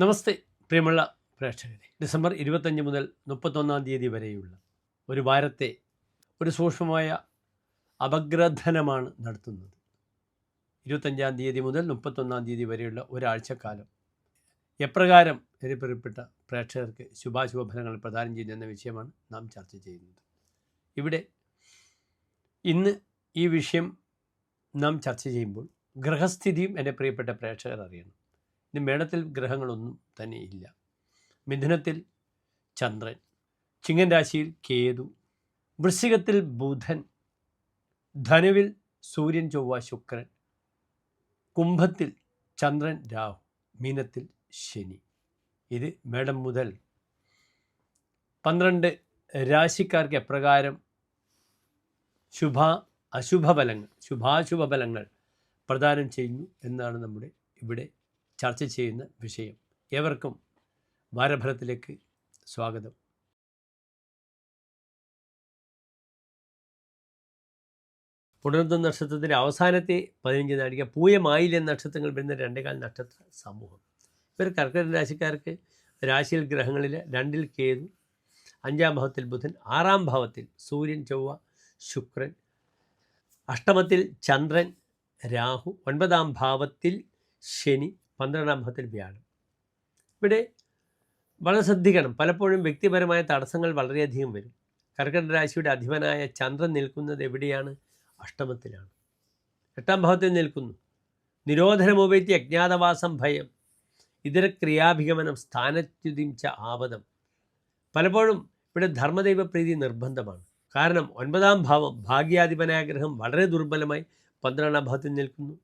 നമസ്തേ പ്രിയമുള്ള പ്രേക്ഷകരെ. ഡിസംബർ ഇരുപത്തഞ്ച് മുതൽ മുപ്പത്തൊന്നാം തീയതി വരെയുള്ള ഒരു വാരത്തെ ഒരു സൂക്ഷ്മമായ അപഗ്രഥനമാണ് നടത്തുന്നത്. ഇരുപത്തഞ്ചാം തീയതി മുതൽ മുപ്പത്തൊന്നാം തീയതി വരെയുള്ള ഒരാഴ്ചക്കാലം. എപ്രകാരം എരിപ്പെറിപ്പെട്ട പ്രേക്ഷകർക്ക് ശുഭാശുഭ ഫലങ്ങൾ പ്രദാനം ചെയ്യുന്ന വിഷയമാണ് നാം ചർച്ച ചെയ്യുന്നത്. ഇവിടെ ഇന്ന് ഈ വിഷയം നാം ചർച്ച ചെയ്യുമ്പോൾ ഗ്രഹസ്ഥിതിയും എന്റെ പ്രിയപ്പെട്ട പ്രേക്ഷകർ അറിയണം. ഇനി മേടത്തിൽ ഗ്രഹങ്ങളൊന്നും തന്നെ ഇല്ല. മിഥുനത്തിൽ ചന്ദ്രൻ ചിങ്ങൻ രാശിയിൽ കേതു വൃശ്ചികത്തിൽ ബുധൻ ധനുവിൽ സൂര്യൻ ചൊവ്വ ശുക്രൻ കുംഭത്തിൽ ചന്ദ്രൻ രാഹു മീനത്തിൽ ശനി. ഇത് മേടം മുതൽ പന്ത്രണ്ട് രാശിക്കാർക്ക് എപ്രകാരം ശുഭ അശുഭ ഫലങ്ങൾ ശുഭാശുഭ ഫലങ്ങൾ പ്രദാനം ചെയ്യുന്നു എന്നാണ് നമ്മുടെ ഇവിടെ ചർച്ച ചെയ്യുന്ന വിഷയം. ഏവർക്കും ഭാരഭരത്തിലേക്ക് സ്വാഗതം. പുണർന്ന നക്ഷത്രത്തിന്റെ അവസാനത്തെ പതിനഞ്ച് നാഴിക പൂയമായില്ല നക്ഷത്രങ്ങൾ വരുന്ന രണ്ടേകാൽ നക്ഷത്ര സമൂഹം. ഇവർ കർക്കിടക രാശിക്കാർക്ക് രാശിയിൽ ഗ്രഹങ്ങളിൽ രണ്ടിൽ കേതു അഞ്ചാം ഭാവത്തിൽ ബുധൻ ആറാം ഭാവത്തിൽ സൂര്യൻ ചൊവ്വ ശുക്രൻ അഷ്ടമത്തിൽ ചന്ദ്രൻ രാഹു ഒൻപതാം ഭാവത്തിൽ ശനി പന്ത്രണ്ടാം ഭാവത്തിൽ വ്യാഴം. ഇവിടെ വളരെ ശ്രദ്ധിക്കണം. പലപ്പോഴും വ്യക്തിപരമായ തടസ്സങ്ങൾ വളരെയധികം വരും. കർക്കിടക രാശിയുടെ അധിപനായ ചന്ദ്രൻ നിൽക്കുന്നത് എവിടെയാണ്? അഷ്ടമത്തിലാണ്. എട്ടാം ഭാവത്തിൽ നിൽക്കുന്നു. നിരോധനമുപേറ്റി അജ്ഞാതവാസം ഭയം. ഇതര ക്രിയാഭിഗമനം സ്ഥാനച്യുതിച്ച ആപദം. പലപ്പോഴും ഇവിടെ ധർമ്മദൈവ പ്രീതി നിർബന്ധമാണ്. കാരണം ഒൻപതാം ഭാവം ഭാഗ്യാധിപനായ ഗ്രഹം വളരെ ദുർബലമായി പന്ത്രണ്ടാം ഭാവത്തിൽ നിൽക്കുന്നു.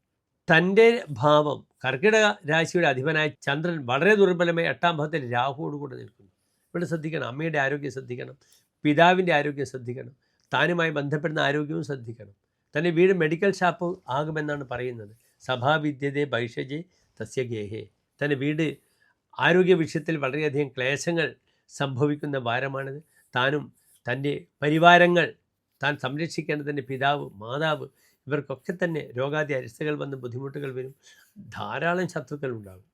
തന്റെ ഭാവം കർക്കിടക രാശിയുടെ അധിപനായ ചന്ദ്രൻ വളരെ ദുർബലമായി എട്ടാം ഭാവത്തിൽ രാഹുവോട് കൂടെ നിൽക്കുന്നു. ഇവിടെ ശ്രദ്ധിക്കണം അമ്മയുടെ ആരോഗ്യം ശ്രദ്ധിക്കണം പിതാവിന്റെ ആരോഗ്യം ശ്രദ്ധിക്കണം താനുമായി ബന്ധപ്പെടുന്ന ആരോഗ്യവും ശ്രദ്ധിക്കണം. തന്റെ വീട് മെഡിക്കൽ ഷാപ്പ് ആകുമെന്നാണ് പറയുന്നത്. സഭാവിദ്യതേ ഭൈഷജെ തസ്യ ഗേഹേ. തന്റെ വീട് ആരോഗ്യ വിഷയത്തിൽ വളരെയധികം ക്ലേശങ്ങൾ സംഭവിക്കുന്ന വാരമാണിത്. താനും തന്റെ പരിവാരങ്ങൾ താൻ സംരക്ഷിക്കേണ്ട തന്റെ പിതാവ് മാതാവ് ഇവർക്കൊക്കെ തന്നെ രോഗാദി അരിഷ്ടകൾ വന്ന് ബുദ്ധിമുട്ടുകൾ വരും. ധാരാളം ശത്രുക്കൾ ഉണ്ടാകും.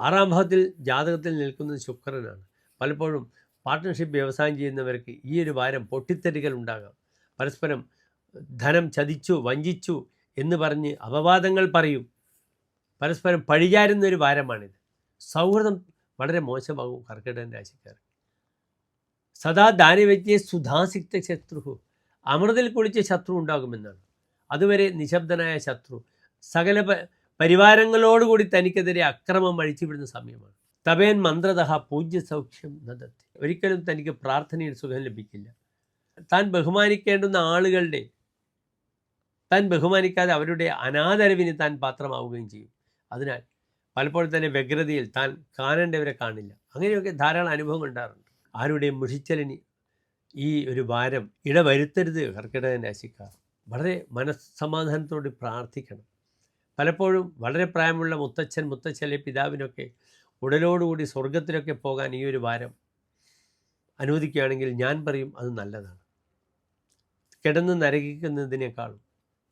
ആറാം ഭാവത്തിൽ ജാതകത്തിൽ നിൽക്കുന്നത് ശുക്രനാണ്. പലപ്പോഴും പാർട്ട്ണർഷിപ്പ് വ്യവസായം ചെയ്യുന്നവർക്ക് ഈ ഒരു വാരം പൊട്ടിത്തെറികൾ ഉണ്ടാകാം. പരസ്പരം ധനം ചതിച്ചു വഞ്ചിച്ചു എന്ന് പറഞ്ഞ് അപവാദങ്ങൾ പറയും. പരസ്പരം പഴിചാരുന്ന ഒരു വാരമാണിത്. സൗഹൃദം വളരെ മോശമാകും കർക്കിടകൻ രാശിക്കാർ സദാ ദാനവ്യക്തിയെ സുധാസിക്ത ശത്രു അമൃതിൽ കുളിച്ച് ശത്രു ഉണ്ടാകുമെന്നാണ്. അതുവരെ നിശബ്ദനായ ശത്രു സകല പരിവാരങ്ങളോടുകൂടി തനിക്കെതിരെ അക്രമം അഴിച്ചുവിടുന്ന സമയമാണ്. തപേൻ മന്ത്രതഹ പൂജ്യ സൗഖ്യം നദത്തി. ഒരിക്കലും തനിക്ക് പ്രാർത്ഥനയിൽ സുഖം ലഭിക്കില്ല. താൻ ബഹുമാനിക്കേണ്ടുന്ന ആളുകളുടെ താൻ ബഹുമാനിക്കാതെ അവരുടെ അനാദരവിന് താൻ പാത്രമാവുകയും ചെയ്യും. അതിനാൽ പലപ്പോഴും തന്നെ വ്യഗ്രതയിൽ താൻ കാണേണ്ടവരെ കാണില്ല. അങ്ങനെയൊക്കെ ധാരാളം അനുഭവം ഉണ്ടാറുണ്ട് ആരുടെയും മുഷിച്ചലിന് ഈ ഒരു വാരം ഇടവരുത്തരുത് കർക്കിടക രാശിക്കാർ. വളരെ മനസ്സമാധാനത്തോട് പ്രാർത്ഥിക്കണം. പലപ്പോഴും വളരെ പ്രായമുള്ള മുത്തച്ഛൻ മുത്തച്ഛലെ പിതാവിനൊക്കെ ഉടലോടുകൂടി സ്വർഗത്തിലൊക്കെ പോകാൻ ഈ ഒരു വാരം അനുവദിക്കുകയാണെങ്കിൽ ഞാൻ പറയും അത് നല്ലതാണ്. കിടന്ന് നരകിക്കുന്നതിനേക്കാളും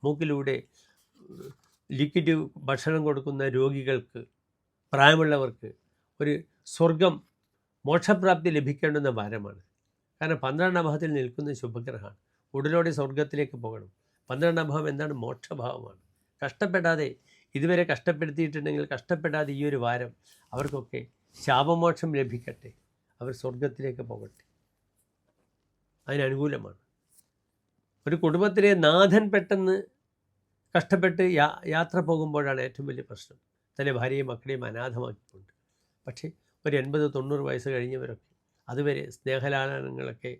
മൂക്കിലൂടെ ലിക്വിഡ് ഭക്ഷണം കൊടുക്കുന്ന രോഗികൾക്ക് പ്രായമുള്ളവർക്ക് ഒരു സ്വർഗം മോക്ഷപ്രാപ്തി ലഭിക്കേണ്ടുന്ന വാരമാണ് കാരണം പന്ത്രണ്ടാം ഭാവത്തിൽ നിൽക്കുന്ന ശുഭഗ്രഹമാണ്. ഉടലോടെ സ്വർഗത്തിലേക്ക് പോകണം. പന്ത്രണ്ടാം ഭാവം എന്താണ്? മോക്ഷഭാവമാണ്. കഷ്ടപ്പെടാതെ ഇതുവരെ കഷ്ടപ്പെടുത്തിയിട്ടുണ്ടെങ്കിൽ കഷ്ടപ്പെടാതെ ഈ ഒരു വാരം അവർക്കൊക്കെ ശാപമോക്ഷം ലഭിക്കട്ടെ. അവർ സ്വർഗത്തിലേക്ക് പോകട്ടെ. അതിനനുകൂലമാണ് ഒരു കുടുംബത്തിലെ നാഥൻ പെട്ടെന്ന് കഷ്ടപ്പെട്ട് യാ യാത്ര പോകുമ്പോഴാണ് ഏറ്റവും വലിയ പ്രശ്നം. തന്റെ ഭാര്യയും മക്കളെയും അനാഥമാക്കിക്കൊണ്ട്. പക്ഷേ ഒരു എൺപത് തൊണ്ണൂറ് വയസ്സ് കഴിഞ്ഞവരൊക്കെ അതുവരെ സ്നേഹലാലനങ്ങളൊക്കെ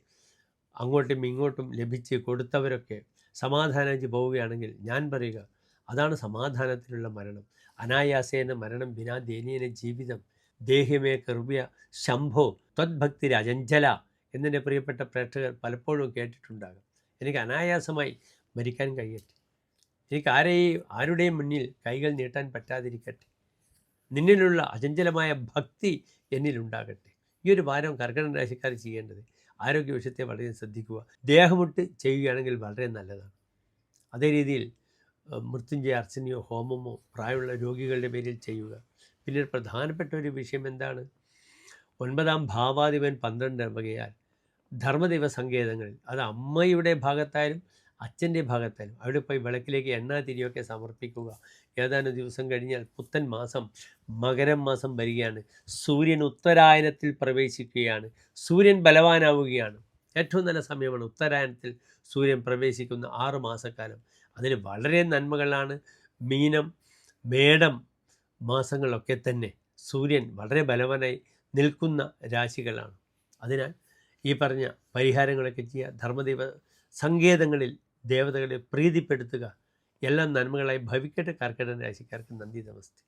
അങ്ങോട്ടും ഇങ്ങോട്ടും ലഭിച്ച് കൊടുത്തവരൊക്കെ സമാധാനിച്ച് പോവുകയാണെങ്കിൽ ഞാൻ പറയുക അതാണ് സമാധാനത്തിലുള്ള മരണം. അനായാസേന മരണം വിനാ ദയനീയന ജീവിതം. ദേഹ്യമേ കൃപ്യ ശംഭോ ത്വദ്ഭക്തി രജഞ്ജല എന്നെ പ്രിയപ്പെട്ട പ്രേക്ഷകർ പലപ്പോഴും കേട്ടിട്ടുണ്ടാകും. എനിക്ക് അനായാസമായി മരിക്കാൻ കഴിയട്ടെ. എനിക്ക് ആരെയും ആരുടെയും മുന്നിൽ കൈകൾ നീട്ടാൻ പറ്റാതിരിക്കട്ടെ. നിന്നിലുള്ള അചഞ്ചലമായ ഭക്തി എന്നിലുണ്ടാകട്ടെ. ഈ ഒരു ഭാരം കർക്കിടക രാശിക്കാർ ചെയ്യേണ്ടത് ആരോഗ്യ വിഷയത്തെ വളരെ ശ്രദ്ധിക്കുക. ദേഹമുട്ട് ചെയ്യുകയാണെങ്കിൽ വളരെ നല്ലതാണ്. അതേ രീതിയിൽ മൃത്യുഞ്ജയ അർച്ചനയോ ഹോമമോ പ്രായമുള്ള രോഗികളുടെ പേരിൽ ചെയ്യുക. പിന്നെ പ്രധാനപ്പെട്ട ഒരു വിഷയം എന്താണ്? ഒൻപതാം ഭാവാധിപൻ പന്ത്രണ്ട് വകയാൽ ധർമ്മദൈവ സങ്കേതങ്ങളിൽ അത് അമ്മയുടെ ഭാഗത്തായാലും അച്ഛന്റെ ഭാഗത്തായാലും അവിടെ പോയി വിളക്കിലേക്ക് എണ്ണ തിരിയൊക്കെ സമർപ്പിക്കുക. ഏതാനും ദിവസം കഴിഞ്ഞാൽ പുത്തൻ മാസം മകരം മാസം വരികയാണ്. സൂര്യൻ ഉത്തരായനത്തിൽ പ്രവേശിക്കുകയാണ്. സൂര്യൻ ബലവാനാവുകയാണ്. ഏറ്റവും നല്ല സമയമാണ് ഉത്തരായനത്തിൽ സൂര്യൻ പ്രവേശിക്കുന്ന ആറ് മാസക്കാലം. അതിന് വളരെ നന്മകളാണ് മീനം മേടം മാസങ്ങളൊക്കെ തന്നെ. സൂര്യൻ വളരെ ബലവാനായി നിൽക്കുന്ന രാശികളാണ്. അതിനാൽ ഈ പറഞ്ഞ പരിഹാരങ്ങളൊക്കെ ചെയ്യുക. ധർമ്മദൈവ സങ്കേതങ്ങളിൽ ദേവതകളെ പ്രീതിപ്പെടുത്തുക. എല്ലാം നന്മകളായി ഭവിക്കട്ടെ. കർക്കിടക രാശിക്കാർക്ക് നന്ദി നമസ്തേ.